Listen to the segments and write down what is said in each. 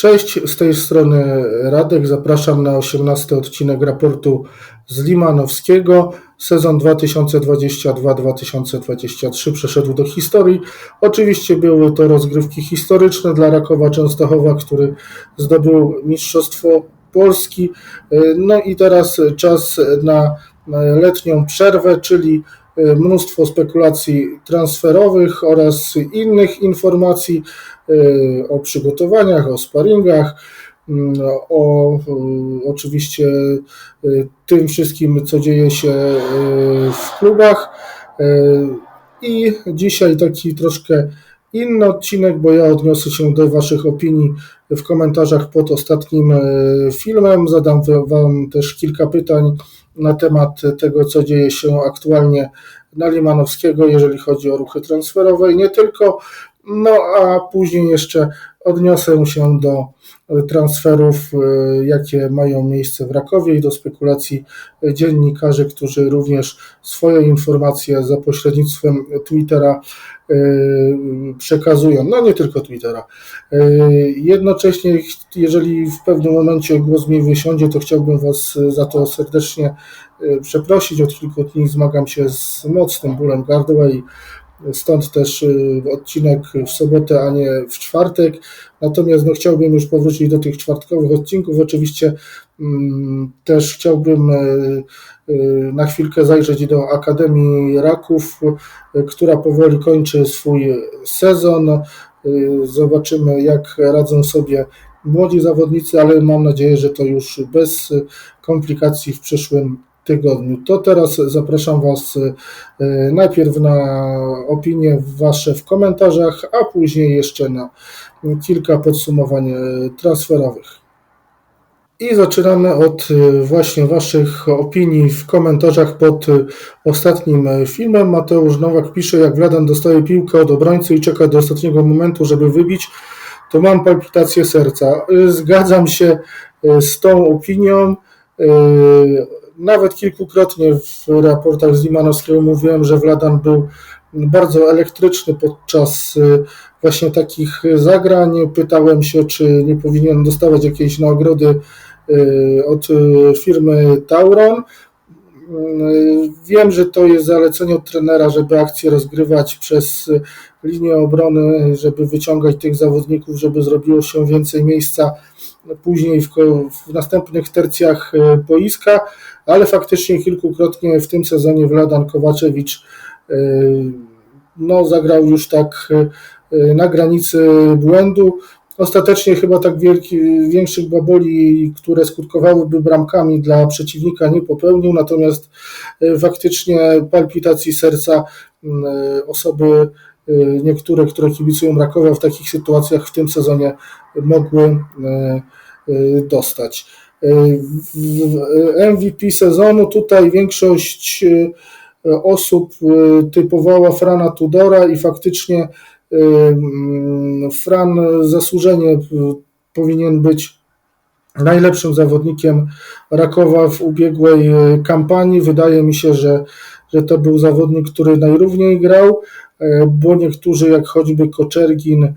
Cześć, z tej strony Radek. Zapraszam na 18 odcinek raportu z Limanowskiego. Sezon 2022-2023 przeszedł do historii. Oczywiście były to rozgrywki historyczne dla Rakowa Częstochowa, który zdobył Mistrzostwo Polski. No i teraz czas na letnią przerwę, czyli mnóstwo spekulacji transferowych oraz innych informacji o przygotowaniach, o sparingach, o oczywiście tym wszystkim, co dzieje się w klubach. I dzisiaj taki troszkę inny odcinek, bo ja odniosę się do Waszych opinii w komentarzach pod ostatnim filmem. Zadam Wam też kilka pytań na temat tego, co dzieje się aktualnie na Limanowskiego, jeżeli chodzi o ruchy transferowe i nie tylko. No a później jeszcze odniosę się do transferów, jakie mają miejsce w Rakowie i do spekulacji dziennikarzy, którzy również swoje informacje za pośrednictwem Twittera przekazują, no nie tylko Twittera. Jednocześnie, jeżeli w pewnym momencie głos mi wysiądzie, to chciałbym Was za to serdecznie przeprosić. Od kilku dni zmagam się z mocnym bólem gardła i stąd też odcinek w sobotę, a nie w czwartek. Natomiast no, chciałbym już powrócić do tych czwartkowych odcinków. Oczywiście mm, też chciałbym na chwilkę zajrzeć do Akademii Raków, która powoli kończy swój sezon. Zobaczymy, jak radzą sobie młodzi zawodnicy, ale mam nadzieję, że to już bez komplikacji w przyszłym tygodniu. To teraz zapraszam Was najpierw na opinie Wasze w komentarzach, a później jeszcze na kilka podsumowań transferowych. I zaczynamy od właśnie Waszych opinii w komentarzach pod ostatnim filmem. Mateusz Nowak pisze, jak Wladan dostaje piłkę od obrońcy i czeka do ostatniego momentu, żeby wybić, to mam palpitację serca. Zgadzam się z tą opinią. Nawet kilkukrotnie w raportach z Limanowskiego mówiłem, że Wladan był bardzo elektryczny podczas właśnie takich zagrań. Pytałem się, czy nie powinien dostawać jakiejś nagrody od firmy Tauron. Wiem, że to jest zalecenie od trenera, żeby akcję rozgrywać przez linię obrony, żeby wyciągać tych zawodników, żeby zrobiło się więcej miejsca później w, w następnych tercjach boiska, ale faktycznie kilkukrotnie w tym sezonie Wladan Kowaczewicz no, zagrał już tak na granicy błędu. Ostatecznie chyba tak wielki, większych baboli, które skutkowałyby bramkami dla przeciwnika nie popełnił, natomiast faktycznie palpitacji serca osoby niektóre, które kibicują Rakowa w takich sytuacjach w tym sezonie mogły dostać. MVP sezonu tutaj większość osób typowała Frana Tudora i faktycznie Fran zasłużenie powinien być najlepszym zawodnikiem Rakowa w ubiegłej kampanii. Wydaje mi się, że, że to był zawodnik, który najrówniej grał, bo niektórzy, jak choćby Koczergin,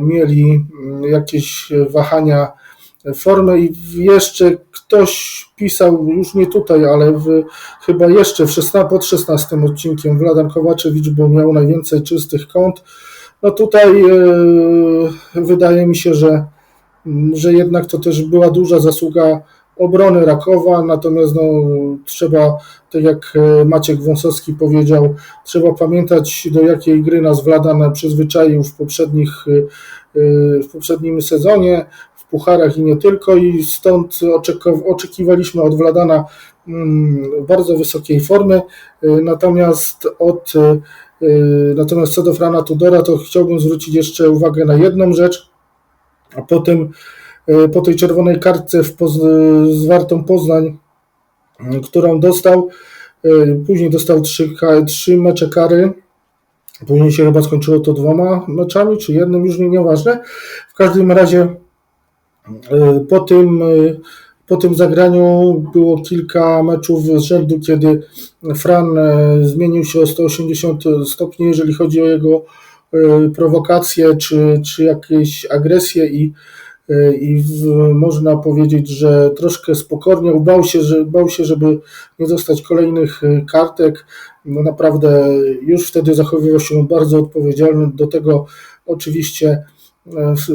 mieli jakieś wahania formy i jeszcze ktoś pisał, już nie tutaj, ale w, chyba jeszcze w 16, pod 16 odcinkiem Wladan Kowaczewicz, bo miał najwięcej czystych kąt. No tutaj yy, wydaje mi się, że, że jednak to też była duża zasługa obrony Rakowa, natomiast no, trzeba, tak jak Maciek Wąsowski powiedział, trzeba pamiętać do jakiej gry nas Wladan przyzwyczaił w poprzednich w poprzednim sezonie, pucharach i nie tylko i stąd oczekiwaliśmy od Wladana mm, bardzo wysokiej formy, natomiast od natomiast co do Frana Tudora to chciałbym zwrócić jeszcze uwagę na jedną rzecz, a potem po tej czerwonej kartce w Poz Poznań, którą dostał, y, później dostał trzy, trzy mecze kary, później się chyba skończyło to dwoma meczami, czy jednym, już nie nieważne. W każdym razie po tym, po tym zagraniu było kilka meczów z rzędu, kiedy Fran zmienił się o 180 stopni, jeżeli chodzi o jego prowokacje czy, czy jakieś agresje i i w, można powiedzieć, że troszkę spokornie bał się, że, bał się, żeby nie dostać kolejnych kartek. No naprawdę już wtedy zachowywał się bardzo odpowiedzialny. Do tego oczywiście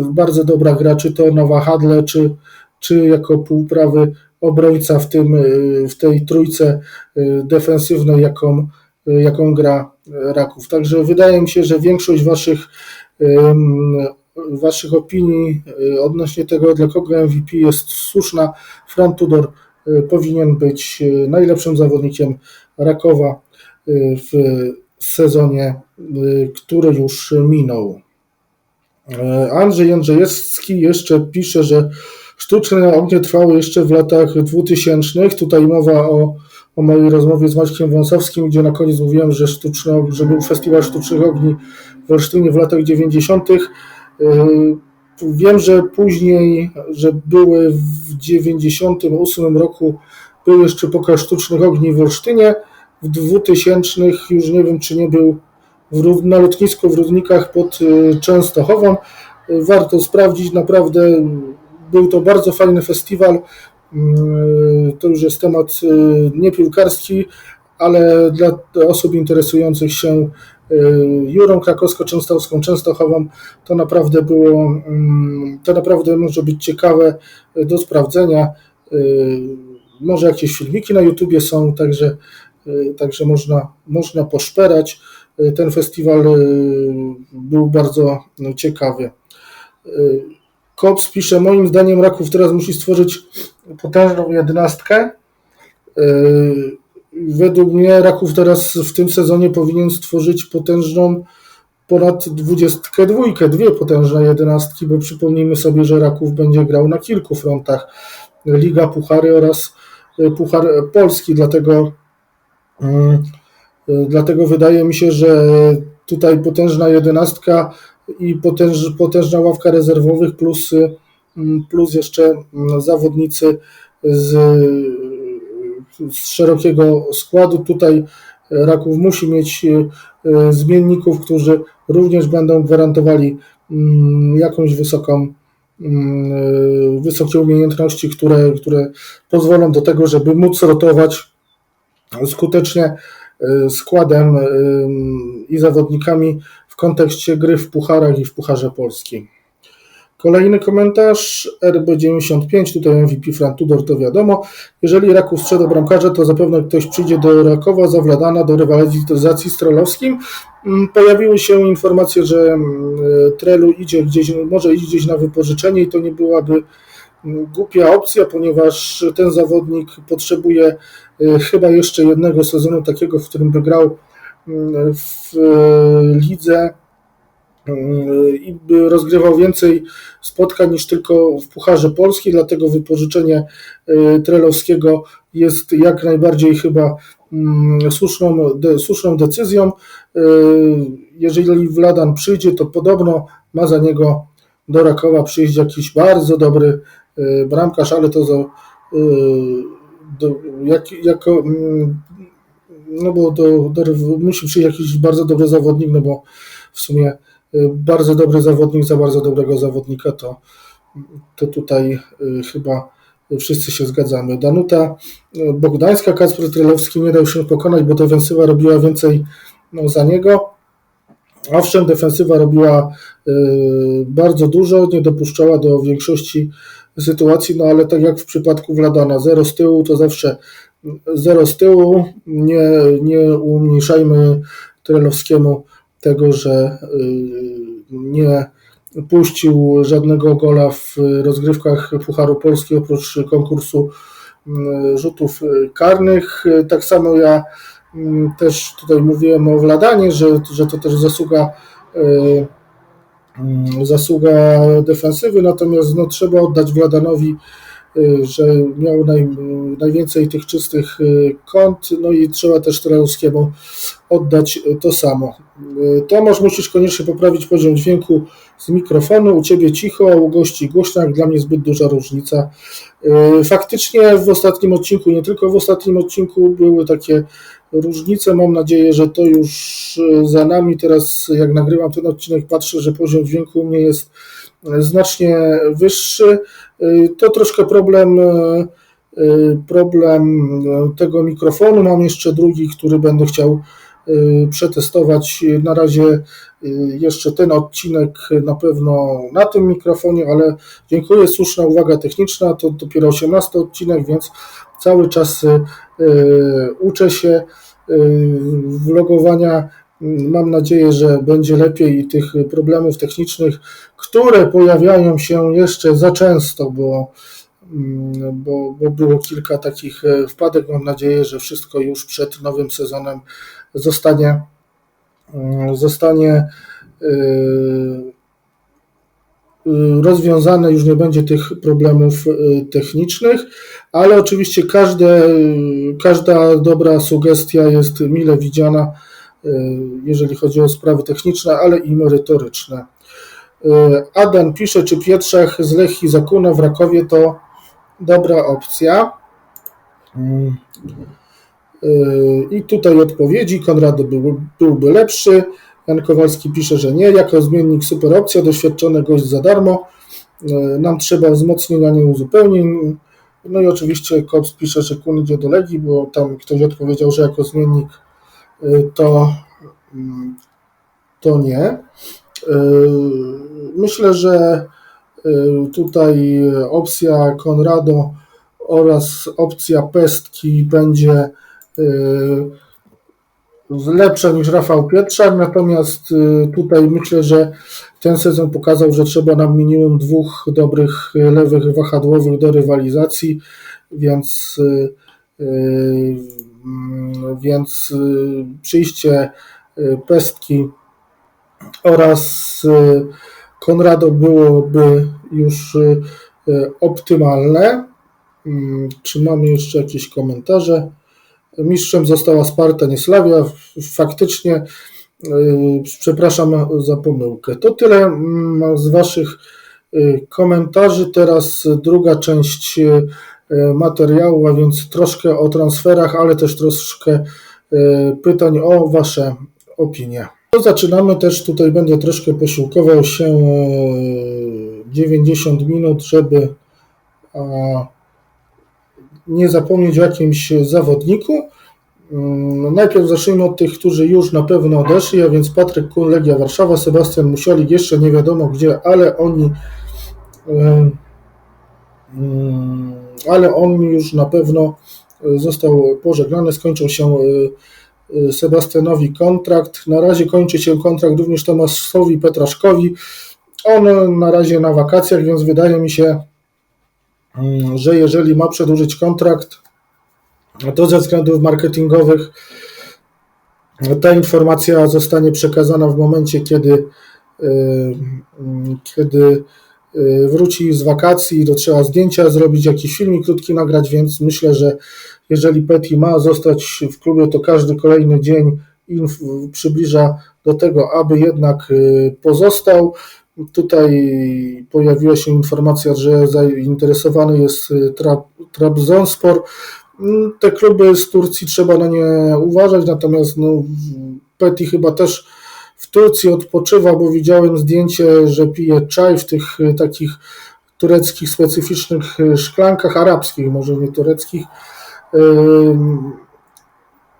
bardzo dobra gra, czy to na wahadle, czy, czy jako półprawy obrońca w, tym, w tej trójce defensywnej, jaką, jaką gra Raków. Także wydaje mi się, że większość waszych Waszych opinii odnośnie tego, dla kogo MVP jest słuszna. Fran Tudor powinien być najlepszym zawodnikiem Rakowa w sezonie, który już minął. Andrzej Jędrzejewski jeszcze pisze, że sztuczne ognie trwały jeszcze w latach 2000. Tutaj mowa o, o mojej rozmowie z Maćkiem Wąsowskim, gdzie na koniec mówiłem, że, sztuczne, że był festiwal sztucznych ogni w Olsztynie w latach 90. Wiem, że później, że były w 98 roku, był jeszcze pokaz sztucznych ogni w Olsztynie. W 2000 już nie wiem, czy nie był w, na lotnisku w Rudnikach pod y, Częstochową. Warto sprawdzić, naprawdę był to bardzo fajny festiwal. To już jest temat y, niepiłkarski, ale dla osób interesujących się Jurą Krakowsko-Częstochowską, Częstochową, to naprawdę było, mm, to naprawdę może być ciekawe do sprawdzenia. Może jakieś filmiki na YouTubie są, także, także można, można poszperać. Ten festiwal był bardzo ciekawy. Kops pisze, moim zdaniem Raków teraz musi stworzyć potężną jedenastkę. Według mnie Raków teraz w tym sezonie powinien stworzyć potężną ponad 22, dwie potężne jedenastki, bo przypomnijmy sobie, że Raków będzie grał na kilku frontach. Liga, Puchary oraz Puchar Polski, dlatego dlatego wydaje mi się, że tutaj potężna jedenastka i potęż, potężna ławka rezerwowych plus, plus jeszcze zawodnicy z z szerokiego składu. Tutaj Raków musi mieć e, zmienników, którzy również będą gwarantowali mm, jakąś wysoką, mm, e, wysokie umiejętności, które, które pozwolą do tego, żeby móc rotować skutecznie e, składem i zawodnikami w kontekście gry w pucharach i w Pucharze Polskim. Kolejny komentarz, RB95, tutaj MVP Fran Tudor, to wiadomo. Jeżeli Raków sprzeda bramkarza, to zapewne ktoś przyjdzie do Rakowa, zawladana do rywalizacji z Trelowskim. Mm, pojawiły się informacje, że mm, Trelu idzie gdzieś, może iść gdzieś na wypożyczenie i to nie byłaby mm, głupia opcja, ponieważ ten zawodnik potrzebuje y, chyba jeszcze jednego sezonu takiego, w którym by grał w y, lidze i rozgrywał więcej spotkań niż tylko w Pucharze Polski, dlatego wypożyczenie e, Trelowskiego jest jak najbardziej chyba mm, słuszną, de, słuszną decyzją. E, jeżeli Wladan przyjdzie, to podobno ma za niego do Rakowa przyjść jakiś bardzo dobry e, bramkarz, ale to za, do, jak, jako mm, no bo do, do, musi przyjść jakiś bardzo dobry zawodnik, no bo w sumie Y, bardzo dobry zawodnik za bardzo dobrego zawodnika, to, to tutaj y, chyba wszyscy się zgadzamy. Danuta y, Bogdańska, Kacper Trelowski nie dał się pokonać, bo defensywa robiła więcej no, za niego. Owszem, defensywa robiła bardzo dużo, nie dopuszczała do większości sytuacji, no ale tak jak w przypadku Wladana, zero z tyłu to zawsze zero z tyłu, nie, nie umniejszajmy Trelowskiemu tego, że y, nie puścił żadnego gola w rozgrywkach Pucharu Polski oprócz konkursu y, rzutów karnych. Tak samo ja y, też tutaj mówiłem o Wladanie, że, że to też zasługa zasługa defensywy, natomiast no, trzeba oddać Wladanowi że miał naj, najwięcej tych czystych y, kąt, no i trzeba też Trelowskiemu oddać to samo. Y, Tomasz, musisz koniecznie poprawić poziom dźwięku z mikrofonu, u Ciebie cicho, u gości głośno, jak dla mnie zbyt duża różnica. Faktycznie w ostatnim odcinku, nie tylko w ostatnim odcinku były takie różnice, mam nadzieję, że to już za nami. Teraz jak nagrywam ten odcinek patrzę, że poziom dźwięku u mnie jest znacznie wyższy. To troszkę problem problem tego mikrofonu. Mam jeszcze drugi, który będę chciał przetestować. Na razie jeszcze ten odcinek na pewno na tym mikrofonie, ale dziękuję. Słuszna uwaga techniczna. To dopiero 18 odcinek, więc cały czas uczę się vlogowania. Mam nadzieję, że będzie lepiej i tych problemów technicznych, które pojawiają się jeszcze za często, bo, bo, bo było kilka takich wpadek. Mam nadzieję, że wszystko już przed nowym sezonem zostanie, zostanie rozwiązane, już nie będzie tych problemów technicznych, ale oczywiście każde, każda dobra sugestia jest mile widziana, jeżeli chodzi o sprawy techniczne, ale i merytoryczne. Adam pisze, czy Pietrzach z Lechii Zakuna w Rakowie to dobra opcja. I tutaj odpowiedzi, Konrad był, byłby lepszy. Jan Kowalski pisze, że nie. Jako zmiennik super opcja, doświadczony gość za darmo. Nam trzeba wzmocnienia, nie uzupełnień. No i oczywiście Kops pisze, że Kun idzie do Legii, bo tam ktoś odpowiedział, że jako zmiennik to, to nie. Myślę, że tutaj opcja Konrado oraz opcja Pestki będzie lepsza niż Rafał Pietrzak, natomiast tutaj myślę, że ten sezon pokazał, że trzeba nam minimum dwóch dobrych lewych wahadłowych do rywalizacji, więc więc przyjście Pestki oraz Konrado byłoby już optymalne. Czy mamy jeszcze jakieś komentarze? Mistrzem została Sparta, nie. Faktycznie, przepraszam za pomyłkę. To tyle z Waszych komentarzy. Teraz druga część materiału, a więc troszkę o transferach, ale też troszkę pytań o Wasze opinie. To zaczynamy też, tutaj będę troszkę posiłkował się 90 minut, żeby nie zapomnieć o jakimś zawodniku. Najpierw zacznijmy od tych, którzy już na pewno odeszli, a więc Patryk Kun, Legia Warszawa, Sebastian Musiolik, jeszcze nie wiadomo gdzie, ale oni ale on już na pewno został pożegnany, skończył się Sebastianowi kontrakt. Na razie kończy się kontrakt również Tomaszowi Petraszkowi. On na razie na wakacjach, więc wydaje mi się, że jeżeli ma przedłużyć kontrakt, to ze względów marketingowych ta informacja zostanie przekazana w momencie, kiedy, kiedy wróci z wakacji, to trzeba zdjęcia zrobić, jakiś filmik krótki nagrać, więc myślę, że jeżeli Petty ma zostać w klubie, to każdy kolejny dzień przybliża do tego, aby jednak pozostał. Tutaj pojawiła się informacja, że zainteresowany jest Trabzonspor. Te kluby z Turcji trzeba na nie uważać, natomiast no, Petty chyba też w Turcji odpoczywa, bo widziałem zdjęcie, że pije czaj w tych takich tureckich specyficznych szklankach, arabskich, może nie tureckich.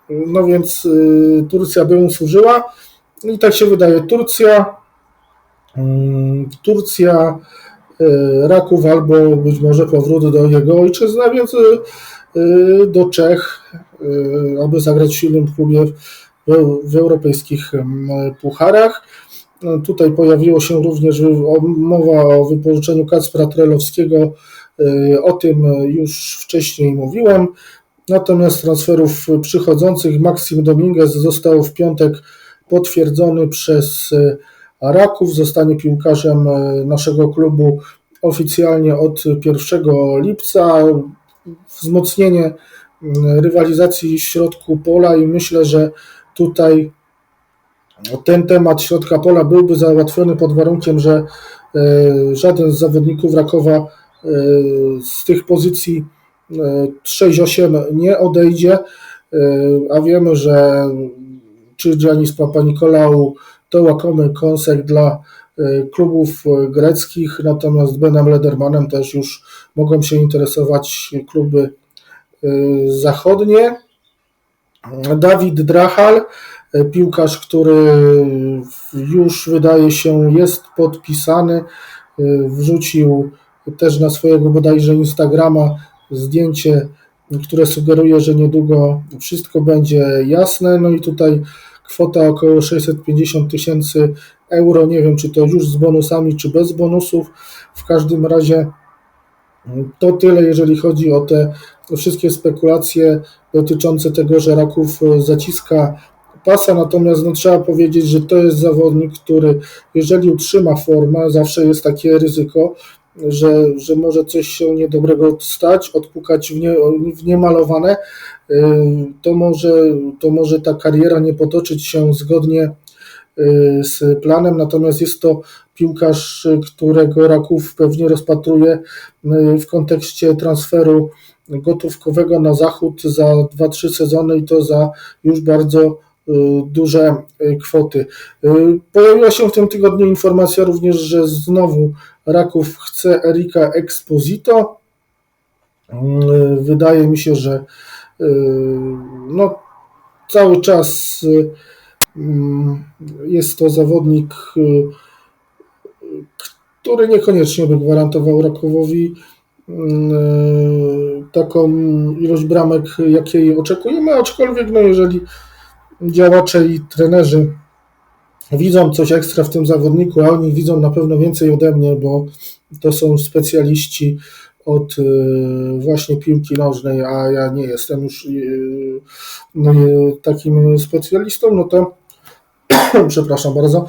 No więc Turcja by mu służyła. I tak się wydaje. Turcja, Turcja, Raków albo być może powrót do jego ojczyzny, więc do Czech, aby zagrać w silnym klubie w europejskich pucharach. Tutaj pojawiło się również mowa o wypożyczeniu Kacpra Trelowskiego. O tym już wcześniej mówiłem. Natomiast transferów przychodzących Maxim Dominguez został w piątek potwierdzony przez Raków. Zostanie piłkarzem naszego klubu oficjalnie od 1 lipca. Wzmocnienie rywalizacji w środku pola i myślę, że tutaj ten temat środka pola byłby załatwiony pod warunkiem, że żaden z zawodników Rakowa z tych pozycji 6-8 nie odejdzie, a wiemy, że czy Giannis Papanikolaou to łakomy kąsek dla klubów greckich, natomiast Benem Ledermanem też już mogą się interesować kluby zachodnie. Dawid Drachal, piłkarz, który już wydaje się jest podpisany, wrzucił też na swojego bodajże Instagrama zdjęcie, które sugeruje, że niedługo wszystko będzie jasne. No i tutaj kwota około 650 tysięcy euro. Nie wiem, czy to już z bonusami, czy bez bonusów. W każdym razie to tyle, jeżeli chodzi o te wszystkie spekulacje dotyczące tego, że Raków zaciska pasa, natomiast no, trzeba powiedzieć, że to jest zawodnik, który jeżeli utrzyma formę, zawsze jest takie ryzyko, że, że może coś się niedobrego stać, odpukać w, nie, w niemalowane, y, to może, to może ta kariera nie potoczyć się zgodnie z planem, natomiast jest to piłkarz, którego Raków pewnie rozpatruje y, w kontekście transferu gotówkowego na zachód za 2-3 sezony i to za już bardzo duże kwoty. Pojawiła się w tym tygodniu informacja również, że znowu Raków chce Erika Exposito. Wydaje mi się, że y, no, cały czas y, jest to zawodnik, y, który niekoniecznie by gwarantował Rakowowi taką ilość bramek, jakiej oczekujemy, aczkolwiek no, jeżeli działacze i trenerzy widzą coś ekstra w tym zawodniku, a oni widzą na pewno więcej ode mnie, bo to są specjaliści od y, właśnie piłki nożnej, a ja nie jestem już y, takim specjalistą, no to przepraszam bardzo,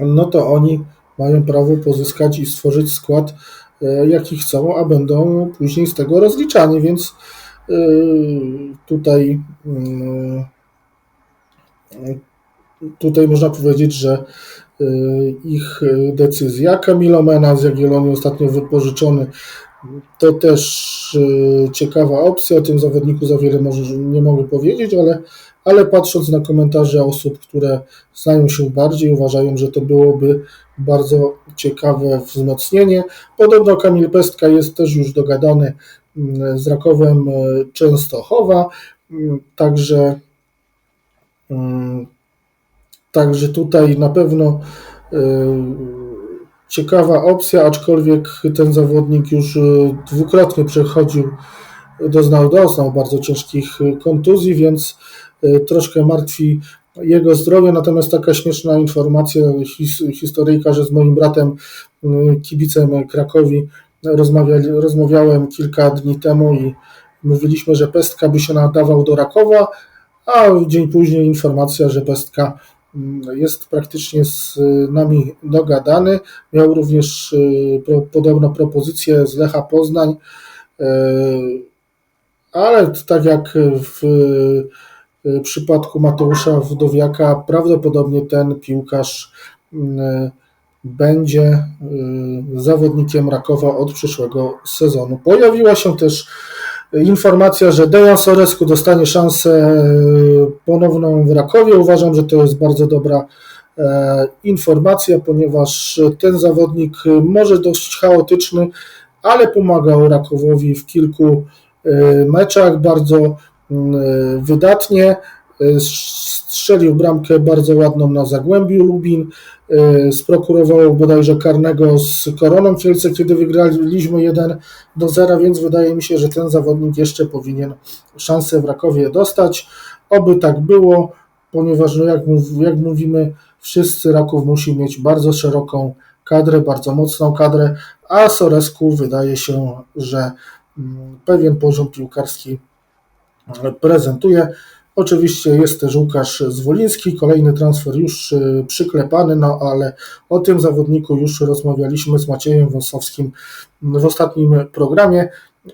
no to oni mają prawo pozyskać i stworzyć skład, y, jaki chcą, a będą później z tego rozliczani, więc tutaj tutaj można powiedzieć, że ich decyzja. Camilo Mena z Jagiellonii ostatnio wypożyczony to też y, ciekawa opcja. O tym zawodniku za wiele może nie mogę powiedzieć, ale, ale patrząc na komentarze osób, które znają się bardziej, uważają, że to byłoby bardzo ciekawe wzmocnienie. Podobno Kamil Pestka jest też już dogadany mm, z Rakowem y, Częstochowa, mm, także mm, Także tutaj na pewno y, ciekawa opcja, aczkolwiek ten zawodnik już y, dwukrotnie przechodził, doznał, doznał bardzo ciężkich kontuzji, więc y, troszkę martwi jego zdrowie. Natomiast taka śmieszna informacja, his, historyjka, że z moim bratem, kibicem Krakowi, rozmawiałem kilka dni temu i mówiliśmy, że Pestka by się nadawał do Rakowa, a dzień później informacja, że Pestka jest praktycznie z nami dogadany. Miał również y, pro, podobną propozycję z Lecha Poznań, y, ale tak jak w y, przypadku Mateusza Wdowiaka, prawdopodobnie ten piłkarz będzie zawodnikiem Rakowa od przyszłego sezonu. Pojawiła się też Informacja, że Dejan Sorescu dostanie szansę e, ponowną w Rakowie. Uważam, że to jest bardzo dobra e, informacja, ponieważ ten zawodnik może dość chaotyczny, ale pomagał Rakowowi w kilku e, meczach bardzo wydatnie. Strzelił bramkę bardzo ładną na Zagłębiu Lubin, sprokurował bodajże karnego z Koroną Kielce, kiedy wygraliśmy 1 do 0, więc wydaje mi się, że ten zawodnik jeszcze powinien szansę w Rakowie dostać. Oby tak było, ponieważ no jak, jak mówimy, wszyscy Raków musi mieć bardzo szeroką kadrę, bardzo mocną kadrę, a Soresku wydaje się, że mm, pewien poziom piłkarski prezentuje. Oczywiście jest też Łukasz Zwoliński, kolejny transfer już y, przyklepany, no ale o tym zawodniku już rozmawialiśmy z Maciejem Wąsowskim w ostatnim programie.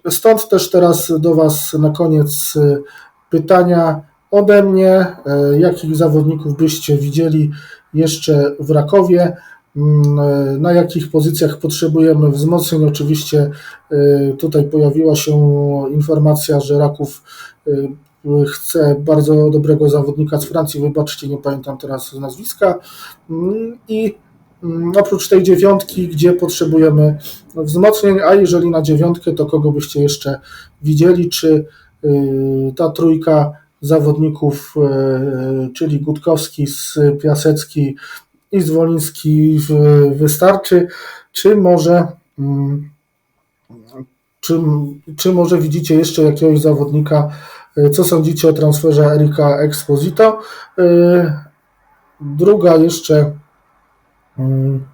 Stąd też teraz do Was na koniec y, pytania ode mnie, y, jakich zawodników byście widzieli jeszcze w Rakowie, mm, na jakich pozycjach potrzebujemy wzmocnień. Oczywiście tutaj pojawiła się informacja, że Raków chce bardzo dobrego zawodnika z Francji, wybaczcie, nie pamiętam teraz nazwiska. I mm, oprócz tej dziewiątki, gdzie potrzebujemy wzmocnień, a jeżeli na dziewiątkę, to kogo byście jeszcze widzieli, czy y, ta trójka zawodników, y, czyli Gutkowski, Piasecki i Zwoliński wystarczy, czy może mm, czy, czy może widzicie jeszcze jakiegoś zawodnika, y, co sądzicie o transferze Erika Exposito? Y, Druga jeszcze mm,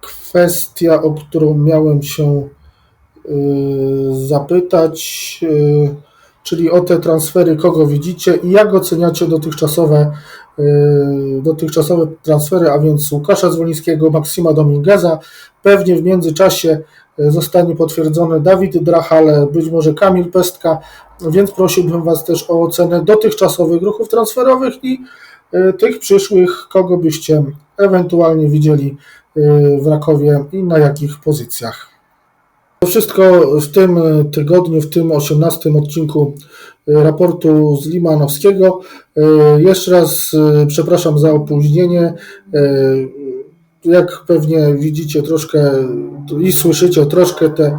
kwestia, o którą miałem się y, zapytać, y, czyli o te transfery, kogo widzicie i jak oceniacie dotychczasowe, y, dotychczasowe transfery, a więc Łukasza Zwolińskiego, Maksima Domingueza. Pewnie w międzyczasie y, zostanie potwierdzony Dawid Drachale, być może Kamil Pestka, więc prosiłbym Was też o ocenę dotychczasowych ruchów transferowych i y, tych przyszłych, kogo byście ewentualnie widzieli y, w Rakowie i na jakich pozycjach. To wszystko w tym tygodniu, w tym 18 odcinku raportu z Limanowskiego. Jeszcze raz przepraszam za opóźnienie. Jak pewnie widzicie troszkę i słyszycie troszkę te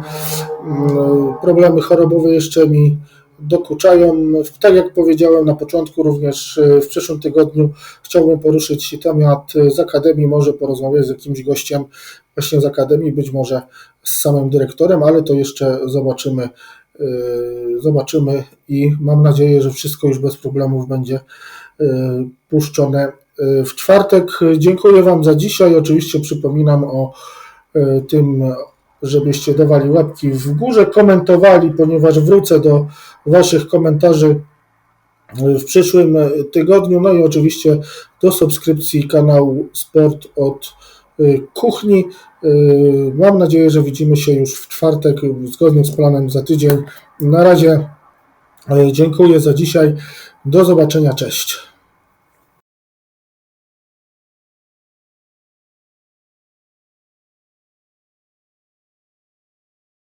mm, problemy chorobowe jeszcze mi dokuczają. Tak jak powiedziałem na początku, również y, w przyszłym tygodniu chciałbym poruszyć temat z Akademii, może porozmawiać z jakimś gościem właśnie z Akademii, być może z samym dyrektorem, ale to jeszcze zobaczymy. y, Zobaczymy i mam nadzieję, że wszystko już bez problemów będzie y, puszczone w czwartek. Dziękuję Wam za dzisiaj. Oczywiście przypominam o y, tym, żebyście dawali łapki w górze, komentowali, ponieważ wrócę do Waszych komentarzy w przyszłym tygodniu. No i oczywiście do subskrypcji kanału Sport od Kuchni. Mam nadzieję, że widzimy się już w czwartek, zgodnie z planem za tydzień. Na razie dziękuję za dzisiaj. Do zobaczenia. Cześć.